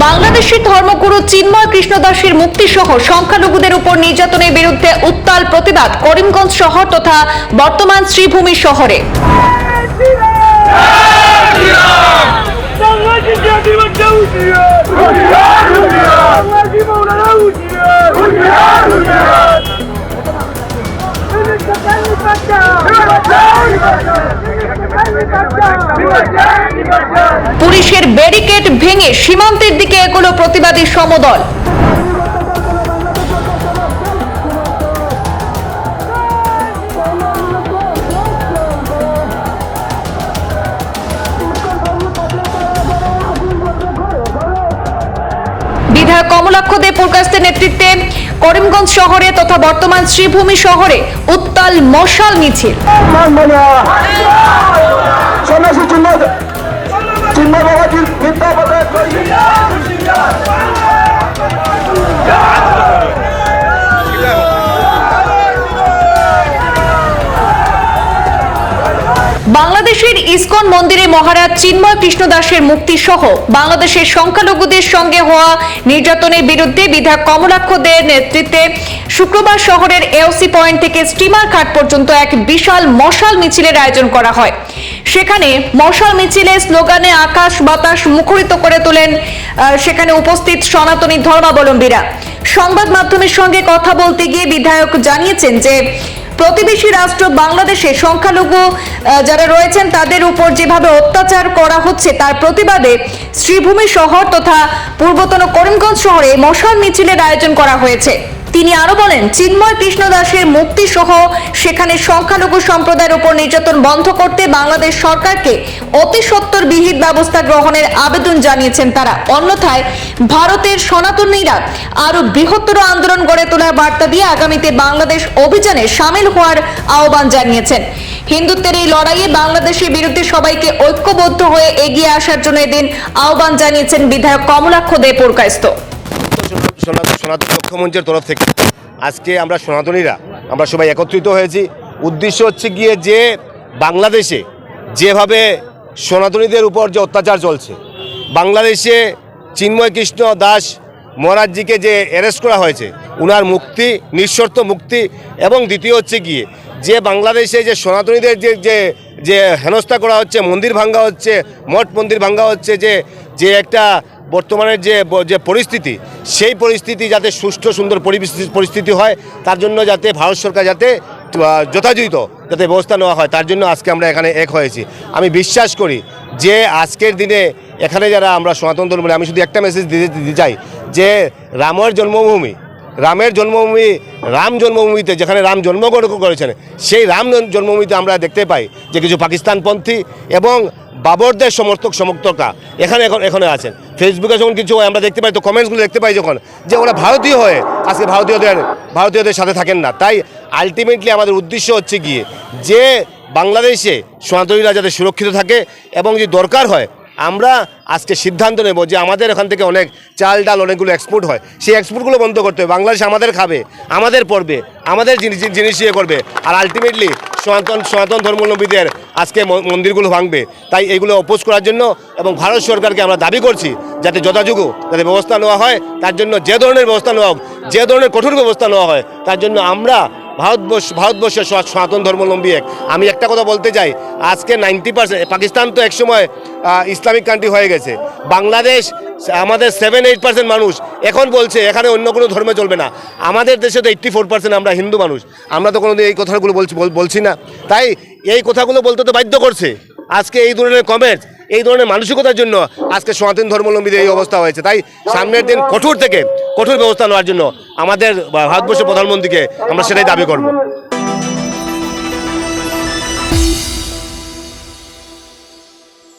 বাংলাদেশের ধর্মগুরু চিন্ময় কৃষ্ণ দাসের মুক্তি সহ সংখ্যালঘুদের উপর নির্যাতনের বিরুদ্ধে উত্তাল প্রতিবাদ করিমগঞ্জ শহর তথা বর্তমান শ্রীভূমি শহরে। পুলিশের ব্যারিকেড ভেঙে সীমান্তের দিকে এগোলো প্রতিবাদী সমদল। বিধায়ক কমলাক্ষ দে পুরকাস্তের নেতৃত্বে করিমগঞ্জ শহরে তথা বর্তমান শ্রীভূমি শহরে উত্তাল মশাল মিছিল। মানবনা সন্ন্যাসী বাংলাদেশের ইসকন মন্দিরে মহারাজ চিন্ময় কৃষ্ণ দাসের মুক্তি সহ বাংলাদেশের সংখ্যালঘুদের সঙ্গে হওয়া নির্যাতনের বিরুদ্ধে বিধায়ক কমলাক্ষ দের নেতৃত্বে শুক্রবার শহরের এওসি পয়েন্ট থেকে স্টিমার ঘাট পর্যন্ত এক বিশাল মশাল মিছিলের আয়োজন করা হয়। সেখানে মশাল মিছিলে স্লোগানে আকাশ বাতাস মুখরিত করে তোলেন সেখানে উপস্থিত সনাতনী ধর্মাবলম্বীরা। সংবাদ মাধ্যমের সঙ্গে কথা বলতে গিয়ে বিধায়ক জানিয়েছেন যে প্রতিবেশী রাষ্ট্র বাংলাদেশে সংখ্যালঘু যারা রয়েছেন তাদের উপর যেভাবে অত্যাচার করা হচ্ছে তার প্রতিবাদে শ্রীভূমি শহর তথা পূর্বতন করিমগঞ্জ শহরে মশাল মিছিলের আয়োজন করা হয়েছে। তিনি আরও বলেন, চিন্ময় কৃষ্ণ দাসের মুক্তি সহ সেখানে সংখ্যালঘু সম্প্রদায়ের উপর নির্যাতন বন্ধ করতে বাংলাদেশ সরকারকে অতি সত্বর বিহিত ব্যবস্থা গ্রহণের আবেদন জানিয়েছেন তারা। অন্যথায় ভারতের সনাতনীরা আরও বৃহত্তর আন্দোলন গড়ে তোলার বার্তা দিয়ে আগামীতে বাংলাদেশ অভিযানে সামিল হওয়ার আহ্বান জানিয়েছেন। হিন্দুত্বের এই লড়াইয়ে বাংলাদেশের বিরুদ্ধে সবাইকে ঐক্যবদ্ধ হয়ে এগিয়ে আসার জন্য এদিন আহ্বান জানিয়েছেন বিধায়ক কমলাক্ষ দে পুরকায়স্ত সনাতন লক্ষ্যমঞ্চের তরফ থেকে আজকে আমরা সনাতনীরা, আমরা সবাই একত্রিত হয়েছি। উদ্দেশ্য হচ্ছে গিয়ে যে বাংলাদেশে যেভাবে সনাতনীদের উপর যে অত্যাচার চলছে, বাংলাদেশে চিন্ময় কৃষ্ণ দাস মহারাজজিকে যে অ্যারেস্ট করা হয়েছে, উনার মুক্তি, নিঃশর্ত মুক্তি এবং দ্বিতীয় হচ্ছে গিয়ে যে বাংলাদেশে যে সনাতনীদের যে যে যে হেনস্থা করা হচ্ছে, মন্দির ভাঙ্গা হচ্ছে, মঠ মন্দির ভাঙ্গা হচ্ছে, যে যে একটা বর্তমানের যে যে পরিস্থিতি, সেই পরিস্থিতি যাতে সুষ্ঠু, সুন্দর পরিস্থিতি হয়, তার জন্য যাতে ভারত সরকার যাতে যথাযথ যাতে ব্যবস্থা নেওয়া হয়, তার জন্য আজকে আমরা এখানে এক হয়েছি। আমি বিশ্বাস করি যে আজকের দিনে এখানে যারা আমরা সনাতন ধর্ম আমি শুধু একটা মেসেজ দিতে চাই যে রামের জন্মভূমি রামের জন্মভূমি, রাম জন্মভূমিতে যেখানে রাম জন্মগ্রহণ করেছেন, সেই রাম জন্মভূমিতে আমরা দেখতে পাই যে কিছু পাকিস্তানপন্থী এবং বাবরদের সমর্থক সমর্থকরা এখানে এখন এখানে আছেন। ফেসবুকে যখন কিছু আমরা দেখতে পাই, তো কমেন্টসগুলো দেখতে পাই যখন, যে ওরা ভারতীয় হয়ে আজকে ভারতীয়দের ভারতীয়দের সাথে থাকেন না। তাই আলটিমেটলি আমাদের উদ্দেশ্য হচ্ছে গিয়ে যে বাংলাদেশে সনাতনীরা যাতে সুরক্ষিত থাকে এবং যদি দরকার হয় আমরা আজকে সিদ্ধান্ত নেব যে আমাদের এখান থেকে অনেক চাল ডাল অনেকগুলো এক্সপোর্ট হয়। সেই এক্সপোর্টগুলো বন্ধ করতে হবে। বাংলাদেশ আমাদের খাবে, আমাদের পড়বে, আমাদের জিনিস ইয়ে করবে। আর আলটিমেটলি সনাতন সনাতন ধর্মাবলম্বীদের আজকে মন্দিরগুলো ভাঙবে। তাই এগুলো অপোজ করার জন্য এবং ভারত সরকারকে আমরা দাবি করছি যাতে যথাযোগ্য যাতে ব্যবস্থা নেওয়া হয়। তার জন্য যে ধরনের ব্যবস্থা নেওয়া হোক, যে ধরনের কঠোর ব্যবস্থা নেওয়া হয়, তার জন্য আমরা ভারতবর্ষ, ভারতবর্ষের সনা- সনাতন ধর্মাবলম্বী এক। আমি একটা কথা বলতে চাই, আজকে নাইনটি পার্সেন্ট, পাকিস্তান তো একসময় ইসলামিক কান্ট্রি হয়ে গেছে। বাংলাদেশ, আমাদের সেভেন এইট পার্সেন্ট মানুষ এখন বলছে, এখানে অন্য কোনো ধর্মে চলবে না। আমাদের দেশে তো এইট্টি ফোর পার্সেন্ট আমরা হিন্দু মানুষ। আমরা তো কোনোদিন এই কথাগুলো বলছি, বল- বলছি না। তাই এই কথাগুলো বলতে তো বাধ্য করছে। আজকে এই ধরনের কমেন্টস এই ধরনের মানসিকতার জন্য আজকে সনাতন ধর্মাবলম্বীদের এই অবস্থা হয়েছে। তাই সামনের দিন কঠোর থেকে কঠোর ব্যবস্থা নেওয়ার জন্য আমাদের ভারতবর্ষের প্রধানমন্ত্রীকে আমরা সেটাই দাবি করব।